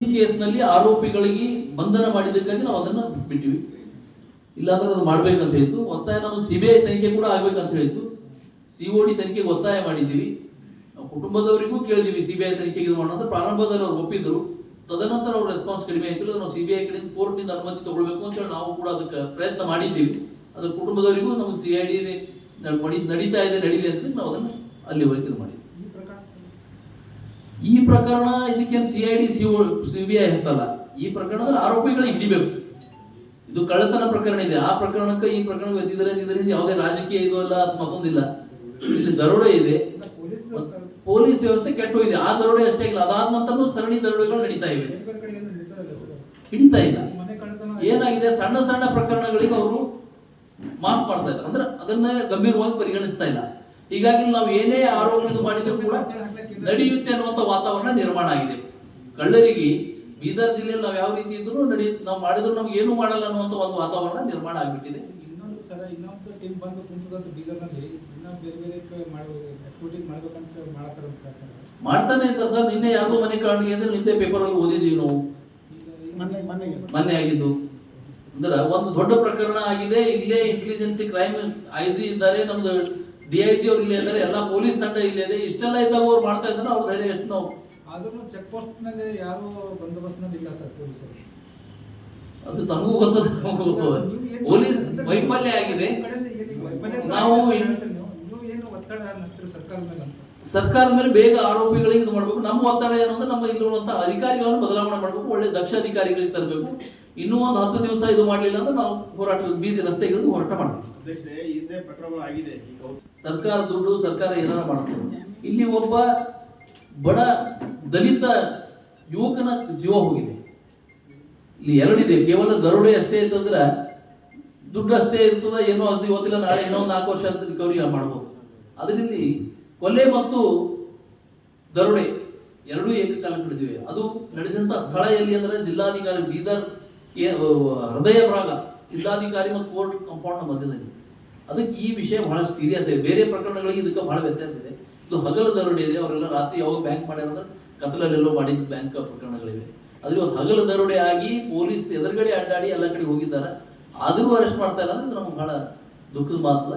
ಕೇಸ್ನಲ್ಲಿ ಆರೋಪಿಗಳಿಗೆ ಬಂಧನ ಮಾಡಿದ್ದಕ್ಕಾಗಿ ನಾವು ಅದನ್ನು ಬಿಟ್ಟಿವಿ ಇಲ್ಲಾಂದ್ರೆ ಅದು ಮಾಡ್ಬೇಕಂತ ಹೇಳಿತ್ತು ಒತ್ತಾಯ ನಾವು ಸಿಬಿಐ ತನಿಖೆ ಕೂಡ ಆಗ್ಬೇಕಂತ ಹೇಳಿತ್ತು ಡಿ ತನಿಖೆಗೆ ಒತ್ತಾಯ ಮಾಡಿದ್ದೀವಿ. ಕುಟುಂಬದವರಿಗೂ ಕೇಳಿದೀವಿ ಸಿಬಿಐ ತನಿಖೆಗೆ ಇದು ಮಾಡೋಣ ಪ್ರಾರಂಭದಲ್ಲಿ ಅವ್ರು ಒಪ್ಪಿದ್ರು. ತದನಂತರ ಅವ್ರ ರೆಸ್ಪಾನ್ಸ್ ಕಡಿಮೆ ಆಯ್ತು. ನಾವು ಸಿಬಿಐ ಕಡೆಯಿಂದ ಕೋರ್ಟ್ನಿಂದ ಅನುಮತಿ ತಗೊಳ್ಬೇಕು ಅಂತ ಹೇಳಿ ನಾವು ಕೂಡ ಅದಕ್ಕೆ ಪ್ರಯತ್ನ ಮಾಡಿದ್ದೀವಿ. ಅದ್ರ ಕುಟುಂಬದವರಿಗೂ ನಮ್ಗೆ ಸಿ ಐ ಡಿ ನಡೀತಾ ಇದೆ, ನಡೀಲಿ ಅಂತ ನಾವು ಅದನ್ನು ಅಲ್ಲಿವರೆಗೆ ಇದು ಈ ಪ್ರಕರಣ ಇದಕ್ಕೇನು ಸಿ ಐ ಡಿ ಸಿ ಅಂತಲ್ಲ. ಈ ಪ್ರಕರಣದಲ್ಲಿ ಆರೋಪಿಗಳಿಗೆ ಹಿಡಿಬೇಕು ಇದು ಕಳ್ಳತನ ಪ್ರಕರಣ ಇದೆ. ಆ ಪ್ರಕರಣಕ್ಕೆ ಈ ಪ್ರಕರಣ ಇದರಿಂದ ಯಾವುದೇ ರಾಜಕೀಯ ಇದು ಅಲ್ಲ ಅಥವಾ ಮತ್ತೊಂದಿಲ್ಲ. ಇಲ್ಲಿ ದರೋಡೆ ಇದೆ. ಪೊಲೀಸ್ ವ್ಯವಸ್ಥೆ ಕೆಟ್ಟು ಇದೆ ಆ ದರೋಡೆ ಅಷ್ಟೇ ಇಲ್ಲ. ಅದಾದ ನಂತರನೂ ಸರಣಿ ದರೋಡೆಗಳು ನಡೀತಾ ಇವೆ. ಹಿಡಿತಾ ಇಲ್ಲ. ಏನಾಗಿದೆ? ಸಣ್ಣ ಸಣ್ಣ ಪ್ರಕರಣಗಳಿಗೆ ಅವರು ಮಾರ್ಕ್ ಮಾಡ್ತಾ ಇದ್ದಾರೆ. ಅಂದ್ರೆ ಅದನ್ನ ಗಂಭೀರವಾಗಿ ಪರಿಗಣಿಸ್ತಾ ಇಲ್ಲ. ಹೀಗಾಗಿ ನಾವು ಏನೇ ಆರೋಪ ಇದು ಮಾಡಿದ್ರು ಕೂಡ ನಡೆಯುತ್ತೆ ಅನ್ನುವಂಥ ವಾತಾವರಣ ನಿರ್ಮಾಣ ಆಗಿದೆ. ಕಳ್ಳರಿಗೆ ಬೀದರ್ ಜಿಲ್ಲೆಯಲ್ಲಿ ನಾವು ಯಾವ ರೀತಿ ಇದ್ರು ನಡಿ ನಾವು ಮಾಡಿದ್ರು ನಮ್ಗೆ ಏನು ಮಾಡಲ್ಲ ಅನ್ನುವಂಥ ಒಂದು ವಾತಾವರಣ ನಿರ್ಮಾಣ ಆಗಿಬಿಟ್ಟಿದೆ. ಇನ್ನೊಂದು ಸರ ಇನ್ನೊಂದು ಟೀಮ್ ಬಂದು ಕುಂತದಂತ ಬೀದರ್ನಲ್ಲಿ ಇನ್ನ ಬೇರೆ ಬೇರೆ ಆಕ್ಟಿವಿಟೀಸ್ ಮಾಡ್ಬೇಕಂತ ಮಾಡ್ತಾರಂತ ಮಾಡ್ತಾನೆ ಇದ್ದಾರೆ ಸರ್ ನಿನ್ನೆ ಯಾರು ಮನೆ ಕಾಣಿಗೆ ಅಂದ್ರೆ ನಿನ್ನೆ ಪೇಪರಲ್ಲಿ ಓದಿದೀವಿ ನಾವು. ಮೊನ್ನೆ ಆಗಿದ್ದು. ಅಂದ್ರೆ ಒಂದು ದೊಡ್ಡ ಪ್ರಕರಣ ಆಗಿದೆ ಇಲ್ಲೇ ಇಂಟೆಲಿಜೆನ್ಸಿ ಕ್ರೈಮ್ ಐ ಜಿ ಇದ್ದಾರೆ ನಮ್ದು ಡಿ ಐ ಜಿ ಅವ್ರು ಇಲ್ಲೇ ಇದ್ದಾರೆ ಎಲ್ಲ ಪೊಲೀಸ್ ತಂಡ ಇಲ್ಲೇ ಇದೆ. ಇಷ್ಟೆಲ್ಲ ಇದ್ದಾಗ ಅವ್ರು ಮಾಡ್ತಾ ಇದ್ದಾರೆ ಅವ್ರ ಧೈರ್ಯ ಎಷ್ಟು ನಾವು? ಆದ್ರೂ ಚೆಕ್ ಪೋಸ್ಟ್ನಲ್ಲಿ ಯಾರು ಬಂದೋಬಸ್ತ್ನಲ್ಲಿ ಇಲ್ಲ ಸರ್ ಪೊಲೀಸರು. ಅದು ತಮಗೂ ಗೊತ್ತದ ನಮಗೂ ಗೊತ್ತದ. ಪೊಲೀಸ್ ವೈಫಲ್ಯ ಆಗಿದೆ. ನೀವು ಏನು ಒತ್ತಡ ಅನ್ನಿಸ್ತೀರಿ ಸರ್ಕಾರದ ಮೇಲೆ ಅಂತ? ಸರ್ಕಾರದ ಮೇಲೆ ಬೇಗ ಆರೋಪಿಗಳಿಗೆ ಇದು ಮಾಡಬೇಕು. ನಮ್ಮ ಒತ್ತಡ ಏನು ಅಂದ್ರೆ ನಮ್ಮ ಇಲ್ಲಿರುವಂತಹ ಅಧಿಕಾರಿಗಳನ್ನು ಬದಲಾವಣೆ ಮಾಡಬೇಕು. ಒಳ್ಳೆ ದಕ್ಷ ಅಧಿಕಾರಿಗಳಿಗೆ ತರಬೇಕು. ಇನ್ನೂ ಒಂದು ಹತ್ತು ದಿವಸ ಇದು ಮಾಡಲಿಲ್ಲ ಅಂದ್ರೆ ನಾವು ಹೋರಾಟ ಬೀದಿ ರಸ್ತೆಗಳಿಗೆ ಹೋರಾಟ ಮಾಡ್ತೀವಿ. ಸರ್ಕಾರ ದುಡ್ಡು ಸರ್ಕಾರ ಏನಾರ ಮಾಡ್ತದೆ ಇಲ್ಲಿ ಒಬ್ಬ ಬಡ ದಲಿತ ಯುವಕನ ಜೀವ ಹೋಗಿದೆ. ಇಲ್ಲಿ ಎರಡಿದೆ. ಕೇವಲ ದರೋಡೆ ಅಷ್ಟೇ ಇರ್ತಂದ್ರೆ ದುಡ್ಡು ಅಷ್ಟೇ ಇರ್ತದ ಏನೋ ಅದು ಇವತ್ತಿಲ್ಲ ನಾಳೆ ಏನೋ ಒಂದು ನಾಲ್ಕು ವರ್ಷ ಅಂತ ರಿಕವರಿ ಮಾಡ್ಬೋದು. ಅದರಲ್ಲಿ ಕೊಲೆ ಮತ್ತು ದರೋಡೆ ಎರಡೂ ಏಕಕಾಲ ನಡೆದಿವೆ. ಅದು ನಡೆದಂತ ಸ್ಥಳ ಎಲ್ಲಿ ಅಂದ್ರೆ ಜಿಲ್ಲಾಧಿಕಾರಿ ಬೀದರ್ ಹೃದಯ ಭಾಗ ಜಿಲ್ಲಾಧಿಕಾರಿ ಮತ್ತು ಕೋರ್ಟ್ ಕಾಂಪೌಂಡ್ ಮಧ್ಯದಲ್ಲಿ. ಅದಕ್ಕೆ ಈ ವಿಷಯ ಬಹಳ ಸೀರಿಯಸ್ ಇದೆ ಬೇರೆ ಪ್ರಕರಣಗಳಿಗೆ ಇದಕ್ಕೆ ಬಹಳ ವ್ಯತ್ಯಾಸ ಇದೆ. ಇದು ಹಗಲ ದರೋಡೆ ಇದೆ. ಅವರೆಲ್ಲ ರಾತ್ರಿ ಯಾವಾಗ ಬ್ಯಾಂಕ್ ಮಾಡ್ಯಾರ ಅಂದ್ರೆ ಕತ್ತಲಲ್ಲೆಲ್ಲೋ ಮಾಡಿದ ಬ್ಯಾಂಕ್ ಪ್ರಕರಣಗಳಿವೆ. ಅದ್ರ ಹಗಲ ದರೋಡೆ ಆಗಿ ಪೊಲೀಸ್ ಎದುರುಗಡೆ ಅಡ್ಡಾಡಿ ಎಲ್ಲ ಕಡೆ ಹೋಗಿದ್ದಾರೆ. ಆದರೂ ಅರೆಸ್ಟ್ ಮಾಡ್ತಾ ಇಲ್ಲ ಅಂದ್ರೆ ನಮ್ಗೆ ಬಹಳ ದುಃಖದ ಮಾತಲ್ಲ.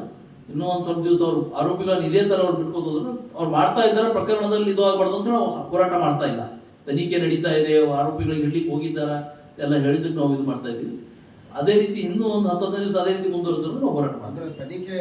ಇನ್ನೂ ಒಂದು ಸ್ವಲ್ಪ ದಿವಸ ಅವ್ರು ಆರೋಪಿಗಳನ್ನು ಇದೇ ತರ ಅವ್ರು ಬಿಟ್ಕೋದು ಅವ್ರು ಮಾಡ್ತಾ ಇದ್ದಾರೆ, ಪ್ರಕರಣದಲ್ಲಿ ಇದು ಆಗಬಾರ್ದು ಅಂತ ನಾವು ಹೋರಾಟ ಮಾಡ್ತಾ ಇಲ್ಲ. ತನಿಖೆ ನಡೀತಾ ಇದೆ ಆರೋಪಿಗಳಿಗೆ ಹಿಡ್ಲಿಕ್ಕೆ ಹೋಗಿದ್ದಾರಾ, ಎಲ್ಲ ಹೇಳಿದ್ದಕ್ಕೆ ನಾವು ಇದು ಮಾಡ್ತಾ ಇದ್ದೀವಿ. ಅದೇ ರೀತಿ ಇನ್ನೂ ಒಂದು ಹತ್ತು ಹದಿನೈದು ದಿವಸ ಅದೇ ರೀತಿ ಮುಂದುವರೆದ್ರು ನಾವು ಹೋರಾಟ ಮಾಡ್ತೀವಿ. ತನಿಖೆ